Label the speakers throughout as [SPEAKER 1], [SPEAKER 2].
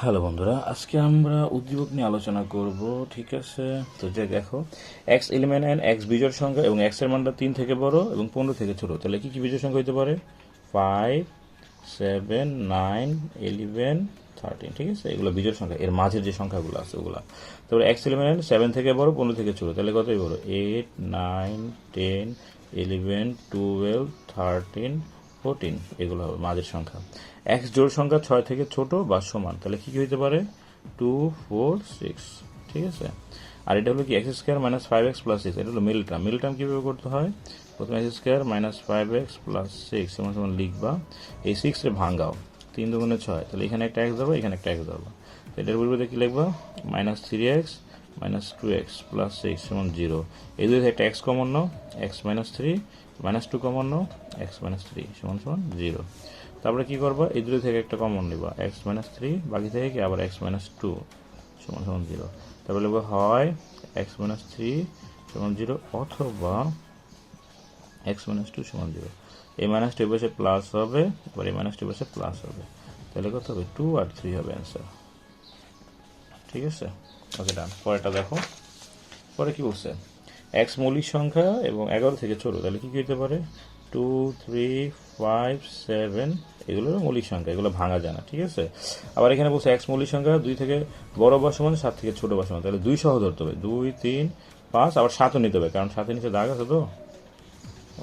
[SPEAKER 1] Hello বন্ধুরা, আজকে আমরা উদ্দীপক নিয়ে আলোচনা করব, ঠিক আছে? তো যে দেখো এক্স এলিমেন্ট এন এক্স বিজোড় সংখ্যা এবং এক্সের মানটা তিন থেকে বড় এবং পনেরো থেকে ছোট। তাহলে কি কি বিজোড় সংখ্যা হতে পারে? Five seven nine eleven thirteen ঠিক আছে? এগুলো বিজোড় সংখ্যা। এর মাঝের যে সংখ্যাগুলো আছে ওগুলো। তারপরে এক্স এলিমেন্ট সেভেন থেকে বড়, পনেরো থেকে ছোট। তাহলে কতই বড়? Eight nine ten eleven twelve thirteen fourteen এগুলো হবে মাঝের সংখ্যা। এক্স জোড় সংখ্যা ছয় থেকে ছোট বা সমান। তাহলে কি কি হইতে পারে? Two, four, six. ঠিক আছে? আর এটা হলো কি, x square minus five x plus six. এটা হলো মিল টার্ম মিল টার্ম কীভাবে করতে হয়? প্রথমে x square minus five x plus six, সমান সমান লিখবা। এই সিক্সে ভাঙ্গাও তিন দুগুণে ছয়। তাহলে এখানে একটা এক্স দেবো, এখানে একটা এক্স দেবো। এটার পরিবর্তে কি লিখবা? Minus three x minus two x plus six সমান জিরো এই দুই একটা এক্স কমন নাও x minus three minus two common নাও এক্স মাইনাস থ্রি সমান সমান জিরো তারপরে কি করবা? এই দুটো থেকে একটা কমন নিবা। এক্স মাইনাস থ্রি বাকি থেকে কি? আবার এক্স মাইনাস টু সমান সমান জিরো তারপরে লিখব হয় এক্স মাইনাস থ্রি সমান জিরো অথবা এক্স মাইনাস টু সমান জিরো এই মাইনাস টু বসে প্লাস হবে, আবার এই মাইনাস টু বসে প্লাস হবে। তাহলে কত হবে? টু আর থ্রি হবে অ্যান্সার ঠিক আছে? ওকে ডান পরেরটা দেখো। পরে কি বলছে? এক্স মৌলিক সংখ্যা এবং এগারো থেকে ছোট তাহলে কী কী হতে পারে? টু থ্রি ফাইভ সেভেন এগুলো মৌলিক সংখ্যা, এগুলো ভাঙা যায় না, ঠিক আছে? আবার এখানে বলছে এক্স মৌলিক সংখ্যা দুই থেকে বড় বা সমান, সাত থেকে ছোটো বা সমান, তাহলে দুই সহ ধরতে হবে। দুই, তিন, পাঁচ, আবার সাতও নিতে হবে, কারণ সাতের নিচে দাগ আছে তো?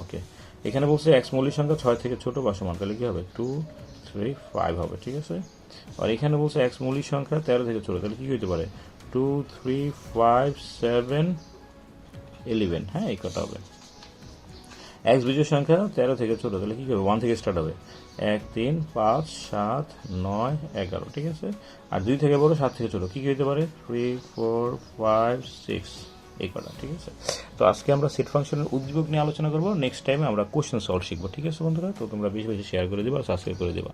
[SPEAKER 1] ওকে এখানে বলছে এক্স মৌলিক সংখ্যা ছয় থেকে ছোট বা সমান, তাহলে কী হবে? টু থ্রি ফাইভ হবে, ঠিক আছে? আর এখানে বলছে এক্স মৌলিক সংখ্যা তেরো থেকে ছোট তাহলে কী হতে পারে? Two three five seven eleven হ্যাঁ এই কথা হবে। এক্স বিজয় সংখ্যা তেরো থেকে ছোট তাহলে কি করবে? ওয়ান থেকে স্টার্ট হবে। এক, তিন, পাঁচ, সাত, নয়, এগারো, ঠিক আছে? আর দুই থেকে বড় সাত থেকে ছোট কি কি হতে পারে? থ্রি ফোর ফাইভ সিক্স এই কটা, ঠিক আছে? তো আজকে আমরা সেট ফাংশনের উদ্যোগ নিয়ে আলোচনা করব। নেক্সট টাইমে আমরা কোশ্চেন সলভ শিখব, ঠিক আছে বন্ধুরা? তো তোমরা বেশি বেশি শেয়ার করে দিবা আর সাবস্ক্রাইব করে দিবা।